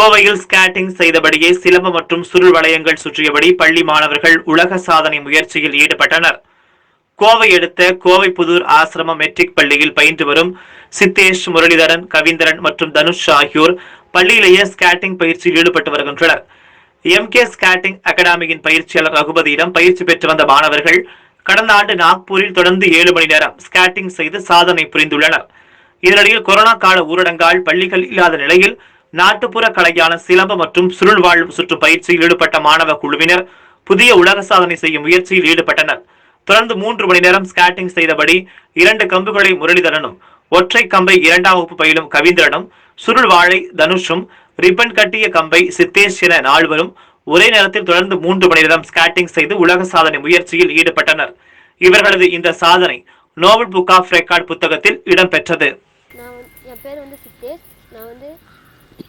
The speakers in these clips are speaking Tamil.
கோவையில் ஸ்கேட்டிங் செய்தபடியே சிலம்பு மற்றும் சுருள் வளையங்கள் சுற்றியபடி பள்ளி மாணவர்கள் உலக சாதனை முயற்சியில் ஈடுபட்டனர். கோவை அடுத்த கோவை புதூர் ஆசிரம மெட்ரிக் பள்ளியில் பயின்று வரும் சித்தேஷ் முரளிதரன் கவிந்தரன் மற்றும் தனுஷ் ஆகியோர் பள்ளியிலேயே ஸ்கேட்டிங் பயிற்சியில் ஈடுபட்டு வருகின்றனர். எம் கே ஸ்கேட்டிங் அகாடமியின் பயிற்சியாளர் ரகுபதியிடம் பயிற்சி பெற்று வந்த மாணவர்கள் கடந்த ஆண்டு நாக்பூரில் தொடர்ந்து ஏழு மணி நேரம் ஸ்கேட்டிங் செய்து சாதனை புரிந்துள்ளனர். இதனிடையில் கொரோனா கால ஊரடங்கால் பள்ளிகள் இல்லாத நிலையில் நாட்டுப்புற கலையான சிலம்பம் மற்றும் சுருள் வாழ்வு சுற்று பயிற்சியில் ஈடுபட்ட மாணவ குழுவினர் புதிய உலக சாதனை செய்யும் முயற்சியில் ஈடுபட்டனர். தொடர்ந்து மூன்று மணி நேரம் ஸ்கேட்டிங் செய்தபடி இரண்டு கம்புகளை முரளிதரனும் ஒற்றை கம்பை இரண்டாம் வகுப்பு பயிலும் கவிந்திரனும் சுருள் வாழை தனுஷும் ரிப்பன் கட்டிய கம்பை சித்தேஷ் என நால்வரும் ஒரே நேரத்தில் தொடர்ந்து மூன்று மணி நேரம் ஸ்கேட்டிங் செய்து உலக சாதனை முயற்சியில் ஈடுபட்டனர். இவர்களது இந்த சாதனை நோபல் புக் ஆஃப் ரெக்கார்ட் புத்தகத்தில் இடம்பெற்றது. நான் என் பேர் வந்து சித்தேஷ். நான் வந்து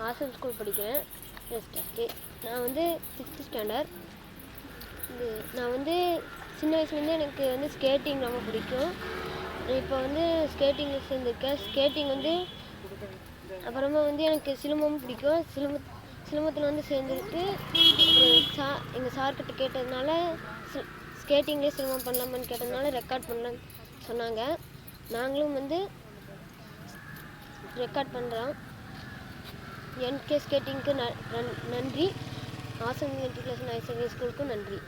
ஆசன் ஸ்கூல் படிக்கிறேன். எஸ்டாக்கு நான் வந்து சிக்ஸ்த் ஸ்டாண்டர்ட் இது நான் வந்து சின்ன வயசுலேருந்தே எனக்கு வந்து ஸ்கேட்டிங் ரொம்ப பிடிக்கும். இப்போ வந்து ஸ்கேட்டிங் சேர்ந்துருக்கேன். ஸ்கேட்டிங் வந்து அப்புறமா வந்து எனக்கு சிலம்பமும் பிடிக்கும். சிலம்ப சிலம்பத்தில் வந்து சேர்ந்துருக்கு. சா எங்கள் சார்கிட்ட கேட்டதுனால ஸ்கேட்டிங்லேயே சிலம்பம் பண்ணலாமான்னு கேட்டதுனால ரெக்கார்ட் பண்ணலான்னு சொன்னாங்க. நாங்களும் வந்து ரெக்கார்ட் பண்ணுறோம் என்கே ஸ்கேட்டிங்க்கு ந நன்- நன்றி. ஆசன் மெட்ரிகுலேஷன் ஹையர் செகண்டரி ஸ்கூலுக்கும் நன்றி.